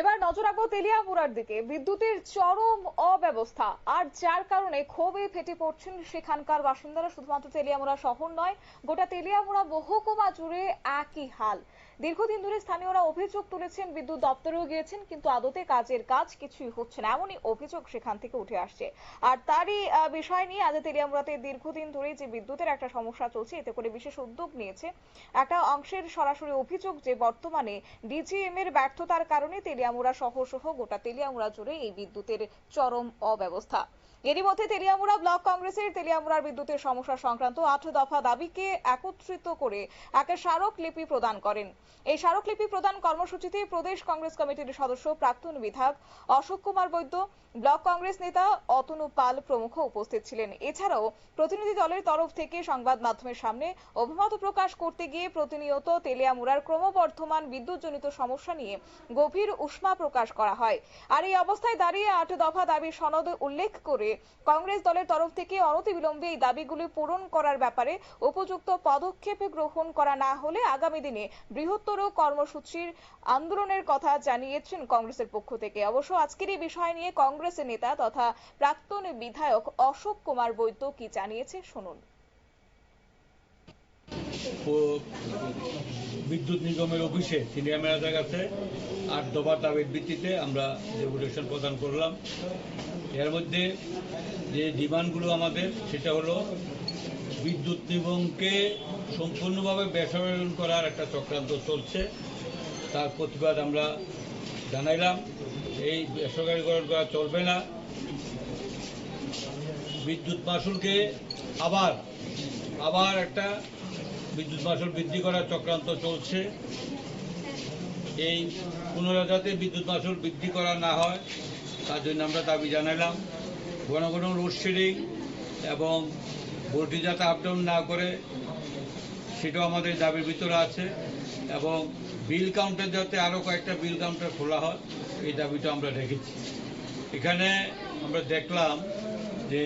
এবার নজর রাখব তেলিয়ামুড়ার দিকে। বিদ্যুতের চরম অব্যবস্থা। আর যার কারণে ক্ষোভে ফেটে পড়ছেন সেখানকার বাসিন্দারা। শুধুমাত্র তেলিয়ামুড়া শহর নয়, গোটা তেলিয়ামুড়া মহকুমা জুড়ে একই হাল। দীর্ঘদিন ধরে স্থানীয়রা অভিযোগ তুলেছেন, বিদ্যুৎ দপ্তরেও গিয়েছেন, কিন্তু আদতে কাজের কাজ কিছুই হচ্ছে না। এমনই অভিযোগ সেখান থেকে উঠে আসছে। আর তারই বিষয় নিয়ে আজ তেলিয়ামুড়াতে দীর্ঘদিন ধরে যে বিদ্যুতের একটা সমস্যা চলছে, এতে করে বিশেষ উদ্যোগ নিয়েছে। একটা অংশের সরাসরি অভিযোগ যে বর্তমানে ডিজিএম এর ব্যর্থতার কারণে তেলিয়ামুড়া শহর সহ গোটা তেলিয়ামুড়া জুড়ে এই বিদ্যুতের চরম অব্যবস্থা। এরই মধ্যে তেলিয়ামুড়া ব্লক কংগ্রেসের তেলিয়ামুড়ার বিদ্যুতের সমস্যা সংক্রান্ত আট দফা দাবিকে একত্রিত করে একটা স্মারকলিপি প্রদান করেন। এই স্মারকলিপি প্রদান কর্মসূচিতে প্রদেশ কংগ্রেস কমিটির সদস্য প্রাক্তন বিধায়ক অশোক কুমার বৈদ্য, ব্লক কংগ্রেস নেতা অতনু পাল প্রমুখ উপস্থিত ছিলেন। এছাড়াও প্রতিনিধি দলের তরফ থেকে সংবাদ মাধ্যমের সামনে অভিমত প্রকাশ করতে গিয়ে প্রতিনিয়ত তেলিয়ামুড়ার ক্রমবর্ধমান বিদ্যুৎজনিত সমস্যা নিয়ে গভীর উষ্মা প্রকাশ করা হয়। আর এই অবস্থায় দাঁড়িয়ে আট দফা দাবির সনদ উল্লেখ করে কংগ্রেস দলের তরফ থেকে অনতিবিলম্বে এই দাবিগুলি পূরণ করার ব্যাপারে উপযুক্ত পদক্ষেপ গ্রহণ করা না হলে আগামী দিনে বৃহত্তর কর্মসূচির আন্দোলনের কথা জানিয়েছেন কংগ্রেসের পক্ষ থেকে। অবশ্য আজকের এই বিষয় নিয়ে কংগ্রেসের নেতা তথা প্রাক্তন বিধায়ক অশোক কুমার বৈদ্য কি জানিয়েছে, শুনুন। বিদ্যুৎ নিগমের অফিসে সিনিয়র ম্যানেজার কাছে আট দফার দাবির ভিত্তিতে আমরা ডেপুটেশন প্রদান করলাম। এর মধ্যে যে ডিমান্ডগুলো আমাদের, সেটা হলো বিদ্যুৎ নিগমকে সম্পূর্ণভাবে বেসরকারীকরণ করার একটা চক্রান্ত চলছে। তার প্রতিবাদ আমরা জানাইলাম। এই বেসরকারীকরণ করা চলবে না। বিদ্যুৎ মাসুলকে আবার আবার একটা বিদ্যুৎ মাসুল বৃদ্ধি করার চক্রান্ত চলছে। এই পুনরায় যাতে বিদ্যুৎ মাসুল বৃদ্ধি করা না হয়, তার জন্য আমরা দাবি জানালাম। ঘন ঘন লোডশেডিং এবং ভোল্টেজ যাতে আপ ডাউন না করে সেটাও আমাদের দাবির ভিতরে আছে এবং বিল কাউন্টার যাতে আরও কয়েকটা বিল কাউন্টার খোলা হয়, এই দাবিটা আমরা রেখেছি। এখানে আমরা দেখলাম যে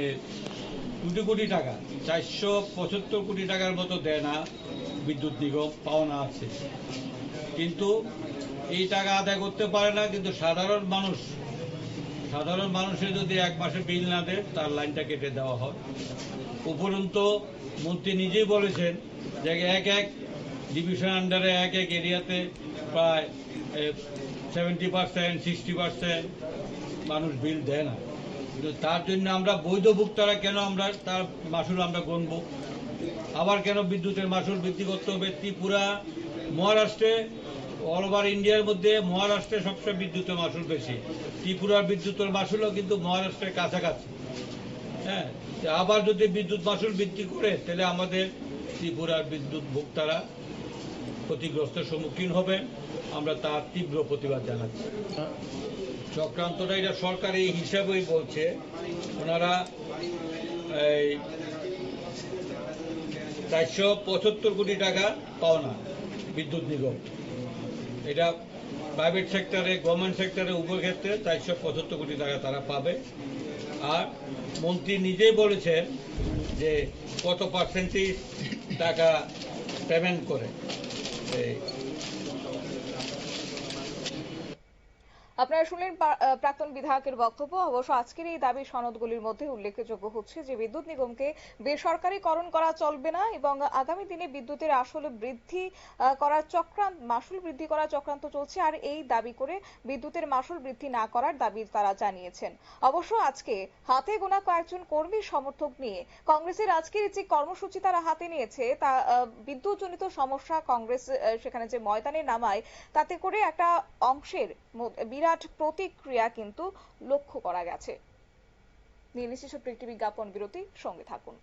দুটো কোটি টাকা। চারশো পঁচাত্তর কোটি টাকার মতো দেয় না বিদ্যুৎ নিগম পাওনা আছে। কিন্তু এই টাকা আদায় করতে পারে না, কিন্তু সাধারণ মানুষ, সাধারণ মানুষের যদি এক মাসে বিল না দেয়, তার লাইনটা কেটে দেওয়া হয়। উপরন্ত মন্ত্রী নিজেই বলেছেন যে এক এক ডিভিশন আন্ডারে এক এক এরিয়াতে প্রায় সেভেন্টি পার্সেন্ট সিক্সটি পার্সেন্ট মানুষ বিল দেয় না। কিন্তু তার জন্য আমরা বৈধ ভোক্তারা কেন আমরা তার মাসুল আমরা গণব? আবার কেন বিদ্যুতের মাসুল বৃদ্ধি করতে হবে? ত্রিপুরা, মহারাষ্ট্রে অল ওভার ইন্ডিয়ার মধ্যে মহারাষ্ট্রে সবচেয়ে বিদ্যুতের মাসুল বেশি। ত্রিপুরার বিদ্যুতের মাসুলও কিন্তু মহারাষ্ট্রের কাছাকাছি। হ্যাঁ আবার যদি বিদ্যুৎ মাসুল বৃদ্ধি করে, তাহলে আমাদের ত্রিপুরার বিদ্যুৎ ভোক্তারা ক্ষতিগ্রস্তের সম্মুখীন হবে। আমরা তার তীব্র প্রতিবাদ জানাচ্ছি। চক্রান্তটা এটা সরকার এই হিসাবেই বলছে। ওনারা এই চারশো পঁচাত্তর কোটি টাকা পাওনা বিদ্যুৎ নিগম। এটা প্রাইভেট সেক্টরে গভর্নমেন্ট সেক্টরে উভয় ক্ষেত্রে চারশো পঁচাত্তর কোটি টাকা তারা পাবে। আর মন্ত্রী নিজেই বলেছেন যে কত পার্সেন্টেজ টাকা পেমেন্ট করে। আপনারা শুনলেন প্রাক্তন বিধায়কের বক্তব্য। অবশ্য আজকের এই দাবি সনদগুলির মধ্যে উল্লেখযোগ্য হচ্ছে যে, বিদ্যুৎ নিগমকে বেসরকারীকরণ করা চলবে না এবং আগামী দিনে বিদ্যুতের আসল বৃদ্ধি করার চক্রান্ত মাসুল বৃদ্ধি করার চক্রান্ত চলছে আর এই দাবি করে বিদ্যুতের মাসুল বৃদ্ধি না করার দাবি তারা জানিয়েছেন। অবশ্য আজকে হাতে গোনা কয়েকজন কর্মী সমর্থক নিয়ে কংগ্রেসের আজকের যে কর্মসূচি তারা হাতে নিয়েছে, তা বিদ্যুৎজনিত সমস্যা কংগ্রেস সেখানে যে ময়দানে নামায়, তাতে করে একটা অংশের মধ্যে বিরাট প্রতিক্রিয়া কিন্তু লক্ষ্য করা গেছে। ছোট্ট একটি বিজ্ঞাপন বিরতি সঙ্গে থাকুন।